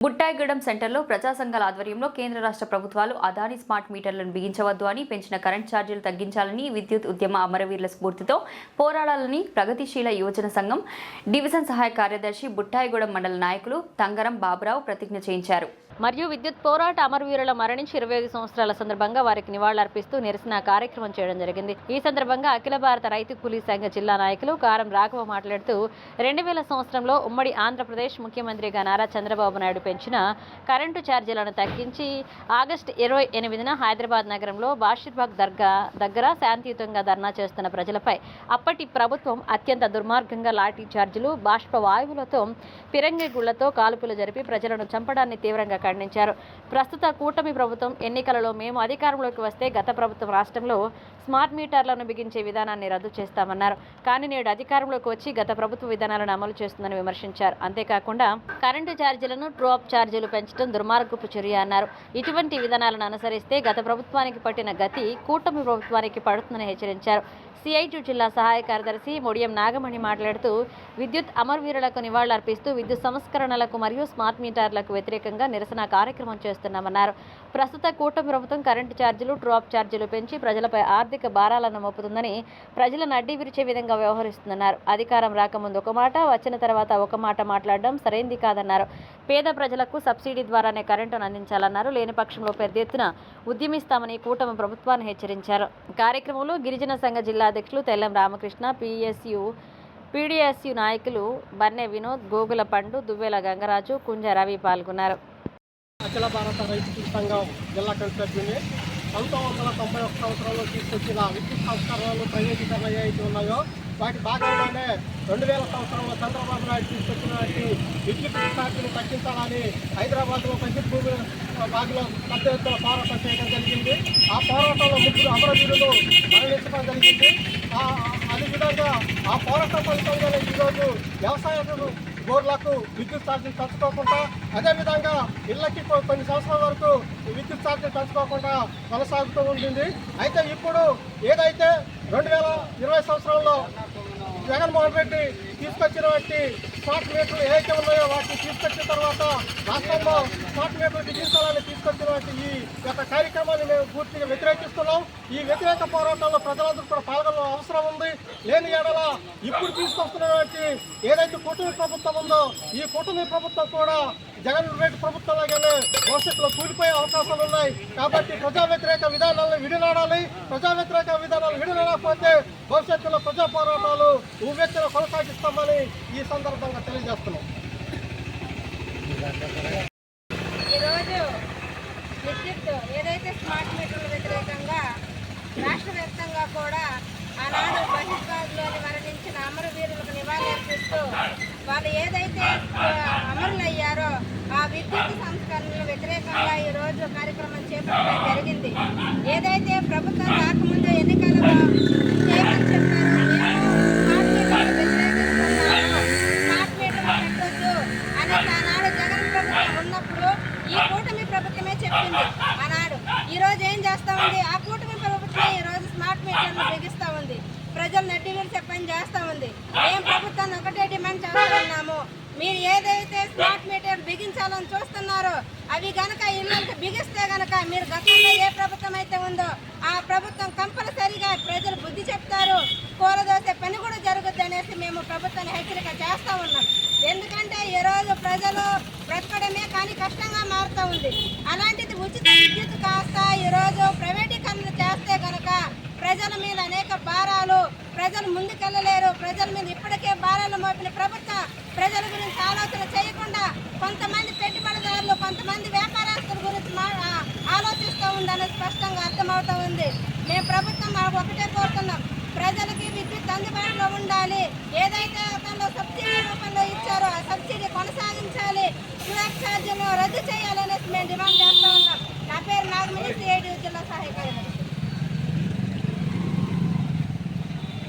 బుట్టాయిగూడెం సెంటర్లో ప్రజా సంఘాల ఆధ్వర్యంలో కేంద్ర రాష్ట్ర ప్రభుత్వాలు అదాని స్మార్ట్ మీటర్లను బిగించవద్దు అని పెంచిన కరెంట్ ఛార్జీలు తగ్గించాలని విద్యుత్ ఉద్యమ అమరవీరుల స్ఫూర్తితో పోరాడాలని ప్రగతిశీల యువజన సంఘం డివిజన్ సహాయ కార్యదర్శి బుట్టాయిగూడెం మండల నాయకులు తంగరం బాబురావు ప్రతిజ్ఞ చేయించారు. మరియు విద్యుత్ పోరాట అమరవీరుల మరణించి ఇరవై ఐదు సంవత్సరాల సందర్భంగా వారికి నివాళులర్పిస్తూ నిరసన కార్యక్రమం చేయడం జరిగింది. ఈ సందర్భంగా అఖిల భారత రైతు కూలీ సంఘ జిల్లా నాయకులు కారం రాఘవ మాట్లాడుతూ రెండు వేల సంవత్సరంలో ఉమ్మడి ఆంధ్రప్రదేశ్ ముఖ్యమంత్రిగా నారా చంద్రబాబు నాయుడు పెంచిన కరెంటు ఛార్జీలను తగ్గించి ఆగస్టు ఇరవై ఎనిమిదిన హైదరాబాద్ నగరంలో బాషిర్బాగ్ దర్గా దగ్గర శాంతియుతంగా ధర్నా చేస్తున్న ప్రజలపై అప్పటి ప్రభుత్వం అత్యంత దుర్మార్గంగా లాఠీ ఛార్జీలు బాష్ప వాయువులతో పిరంగి గుళ్ళతో కాల్పులు జరిపి ప్రజలను చంపడాన్ని తీవ్రంగా ఖండించారు. ప్రస్తుత కూటమి ప్రభుత్వం ఎన్నికలలో మేము అధికారంలోకి వస్తే గత ప్రభుత్వం రాష్ట్రంలో స్మార్ట్ మీటర్లను బిగించే విధానాన్ని రద్దు చేస్తామన్నారు. కానీ నేడు అధికారంలోకి వచ్చి గత ప్రభుత్వ విధానాలను అమలు చేస్తుందని విమర్శించారు. అంతేకాకుండా కరెంటు ఛార్జీలను ట్రోప్ ఛార్జీలు పెంచడం దుర్మార్గపు చర్య అన్నారు. ఇటువంటి విధానాలను అనుసరిస్తే గత ప్రభుత్వానికి పట్టిన గతి కూటమి ప్రభుత్వానికి పడుతుందని హెచ్చరించారు. సిఐటి జిల్లా సహాయ కార్యదర్శి మొడియం నాగమణి మాట్లాడుతూ విద్యుత్ అమరవీరులకు నివాళులర్పిస్తూ విద్యుత్ సంస్కరణలకు మరియు స్మార్ట్ మీటర్లకు వ్యతిరేకంగా నిరసన కార్యక్రమం చేస్తున్నామన్నారు. ప్రస్తుత కూటమి ప్రభుత్వం కరెంటు ఛార్జీలు డ్రాప్ ఛార్జీలు పెంచి ప్రజలపై ఆర్థిక భారాలను మోపుతుందని ప్రజలను అడ్డీ విరిచే విధంగా వ్యవహరిస్తున్నారు. అధికారం రాకముందు ఒక మాట వచ్చిన తర్వాత ఒక మాట మాట్లాడడం సరైంది కాదన్నారు. పేద ప్రజలకు సబ్సిడీ ద్వారానే కరెంటును అందించాలన్నారు. లేని పక్షంలో పెద్ద ఎత్తున ఉద్యమిస్తామని కూటమి ప్రభుత్వాన్ని హెచ్చరించారు. కార్యక్రమంలో గిరిజన సంఘ జిల్లా అధ్యక్షులు తెల్లం రామకృష్ణ పిఎస్యు పీడీఎస్యు నాయకులు బన్నె వినోద్ గోగుల పండు దువ్వెల గంగరాజు కుంజ రవి పాల్గొన్నారు. అఖిల భారత రైతు సంఘం జిల్లా కన్సర్ట్ని పంతొమ్మిది వందల తొంభై ఒక్క సంవత్సరంలో తీసుకొచ్చిన విద్యుత్ సంస్కరణలు ప్రైవేటీకరణ ఏవైతే ఉన్నాయో వాటి భాగంగానే రెండు వేల సంవత్సరంలో చంద్రబాబు నాయుడు తీసుకొచ్చినటువంటి విద్యుత్ ఛార్జీని తగ్గించాలని హైదరాబాద్లో పంచాయత్ భూమి బాగిలో పెద్ద ఎత్తున పోరాటం చేయడం జరిగింది. ఆ పోరాటంలో ముగ్గురు అమరవీరులు మరణించడం జరిగింది. అదేవిధంగా ఆ పోరాట ఫలితంగానే ఈరోజు వ్యవసాయ బోర్లకు విద్యుత్ ఛార్జీలు పెంచుకోకుండా అదేవిధంగా ఇళ్ళకి కొన్ని సంవత్సరాల వరకు విద్యుత్ ఛార్జీలు పెంచుకోకుండా కొనసాగుతూ ఉంటుంది. అయితే ఇప్పుడు ఏదైతే రెండు వేల ఇరవై సంవత్సరంలో జగన్మోహన్ రెడ్డి తీసుకొచ్చినటువంటి స్మార్ట్ మీటర్లు ఏవైతే ఉన్నాయో వాటిని తీసుకొచ్చిన తర్వాత రాష్ట్రంలో స్మార్ట్ మీటర్లు బిగించాలని తీసుకొచ్చినటువంటి ఈ యొక్క కార్యక్రమాన్ని మేము పూర్తిగా వ్యతిరేకిస్తున్నాం. ఈ వ్యతిరేక పోరాటంలో ప్రజలందరూ కూడా పాల్గొ లేని ఎడల ఇప్పుడు తీసుకొస్తున్నటువంటి ఏదైతే కూటమి ప్రభుత్వం ఉందో ఈ కూటమి ప్రభుత్వం కూడా జగన్ రెడ్డి ప్రభుత్వంలాగానే భవిష్యత్తులో కూలిపోయే అవకాశాలు ఉన్నాయి. కాబట్టి ప్రజా వ్యతిరేక విధానాలను విడినాడాలి. ప్రజా వ్యతిరేక విధానాలు విడినడకపోతే భవిష్యత్తులో ప్రజా పోరాటాలు ఉవ్వెత్తున కొనసాగిస్తామని ఈ సందర్భంగా తెలియజేస్తున్నాం. ఈరోజు విద్యుత్ ఏదైతే స్మార్ట్ మీటర్ల వ్యతిరేకంగా రాష్ట్ర వ్యాప్తంగా కూడా ఆనాడు బహిష్బాద్లోని మరణించిన అమరవీరులకు నివాళులర్పిస్తూ వాళ్ళు ఏదైతే ఆ, అమరులయ్యారో ఆ విద్యుత్ సంస్కరణల వ్యతిరేకంగా ఈరోజు కార్యక్రమం చేపట్టడం జరిగింది. ఏదైతే ప్రభుత్వం రాకముందు ఎన్నికలలో చేయమని చెప్పారో మేము అని ఆనాడు జగన్ ప్రభుత్వం ఉన్నప్పుడు ఈ కూటమి ప్రభుత్వమే చెప్పింది. ఆనాడు ఈ రోజు ఏం చేస్తా ఉంది? ఆ కూటమి ప్రభుత్వం ఈ రోజు స్మార్ట్ మీటర్లు బిగిస్తా ఉంది ప్రజలు నెట్టి విరిచే పని చేస్తా ఉంది మేము ప్రభుత్వాన్ని ఒకటే డిమాండ్ చేస్తున్నాము. మీరు ఏదైతే స్మార్ట్ మీటర్ బిగించాలని చూస్తున్నారో అవి గనక ఇళ్ళకి బిగిస్తే గనక మీరు గతంలో ఏ ప్రభుత్వం అయితే ఉందో ఆ ప్రభుత్వం కంపల్సరీగా ప్రజలు బుద్ధి చెప్తారు. కూరదోసే పని కూడా జరుగుద్ది అనేసి మేము ప్రభుత్వాన్ని హెచ్చరిక చేస్తూ ఉన్నాం. ఎందుకంటే ఈ రోజు ప్రజలు బ్రతకడమే కానీ కష్టంగా మారుతూ ఉంది. అలాంటిది ఉచిత విద్యుత్ కాస్త ఈరోజు ప్రైవేటీకరణ చేస్తే గనక ప్రజల మీద అనేక భారాలు ప్రజలు ముందుకెళ్ళలేరు. ప్రజల మీద ఇప్పటికే భారాలు మోపిన ప్రభుత్వం ప్రజల గురించి ఆలోచన చేయకుండా కొంతమంది పెట్టుబడిదారులు కొంతమంది వ్యాపారస్తుల గురించి మా ఆలోచిస్తూ ఉందని స్పష్టంగా అర్థమవుతూ ఉంది. మేము ప్రభుత్వం మాకు ఒకటే కోరుతున్నాం. ప్రజలకి విద్యుత్ అందుబాటులో ఉండాలి. ఏదైతే గతంలో సబ్సిడీ రూపంలో ఇచ్చారో ఆ సబ్సిడీ కొనసాగించాలి. ఫ్లాగ్ ఛార్జీలు రద్దు చేయాలనేసి మేము డిమాండ్ చేస్తూ ఉన్నాం. నా పేరు నాగమిని సిఐడి జిల్లా సహాయకారి